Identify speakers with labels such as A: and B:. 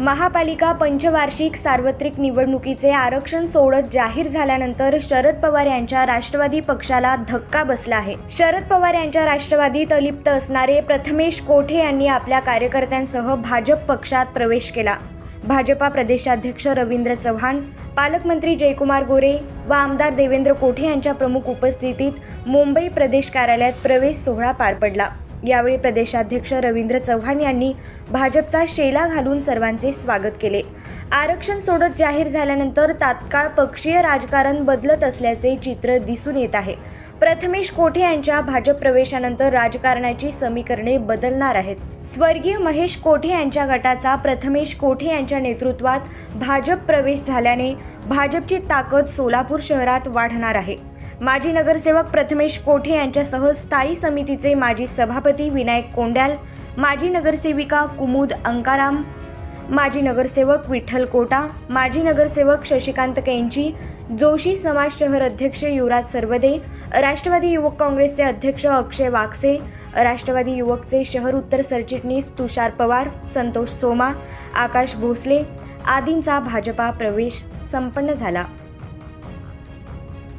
A: महापालिका पंचवार्षिक सार्वत्रिक निवडणुकीचे आरक्षण सोडत जाहीर झाल्यानंतर शरद पवार यांच्या राष्ट्रवादी पक्षाला धक्का बसला आहे. शरद पवार यांच्या राष्ट्रवादीत अलिप्त असणारे प्रथमेश कोठे यांनी आपल्या कार्यकर्त्यांसह भाजप पक्षात प्रवेश केला. भाजपा प्रदेशाध्यक्ष रवींद्र चव्हाण पालकमंत्री जयकुमार गोरे व आमदार देवेंद्र कोठे यांच्या प्रमुख उपस्थितीत मुंबई प्रदेश कार्यालयात प्रवेश सोहळा पार पडला. यावेळी प्रदेशाध्यक्ष रवींद्र चव्हाण यांनी भाजपचा शेला घालून सर्वांचे स्वागत केले. आरक्षण सोडत जाहीर झाल्यानंतर तात्काळ पक्षीय राजकारण बदलत असल्याचे चित्र दिसून येत आहे. प्रथमेश कोठे यांच्या भाजप प्रवेशानंतर राजकारणाची समीकरणे बदलणार आहेत? स्वर्गीय महेश कोठे यांच्या गटाचा प्रथमेश कोठे यांच्या नेतृत्वात भाजप प्रवेश झाल्याने भाजपची ताकद सोलापूर शहरात वाढणार आहे. माजी नगरसेवक प्रथमेश कोठे यांच्यासह स्थायी समितीचे माजी सभापती विनायक कोंड्याल माजी नगरसेविका कुमुद अंकाराम माजी नगरसेवक विठ्ठल कोटा माजी नगरसेवक शशिकांत कैंची जोशी समाज शहर अध्यक्ष युवराज सरवदे राष्ट्रवादी युवक काँग्रेसचे अध्यक्ष अक्षय वाकसे राष्ट्रवादी युवकचे शहर उत्तर सरचिटणीस तुषार पवार संतोष सोमा आकाश भोसले आदींचा भाजपा प्रवेश संपन्न झाला.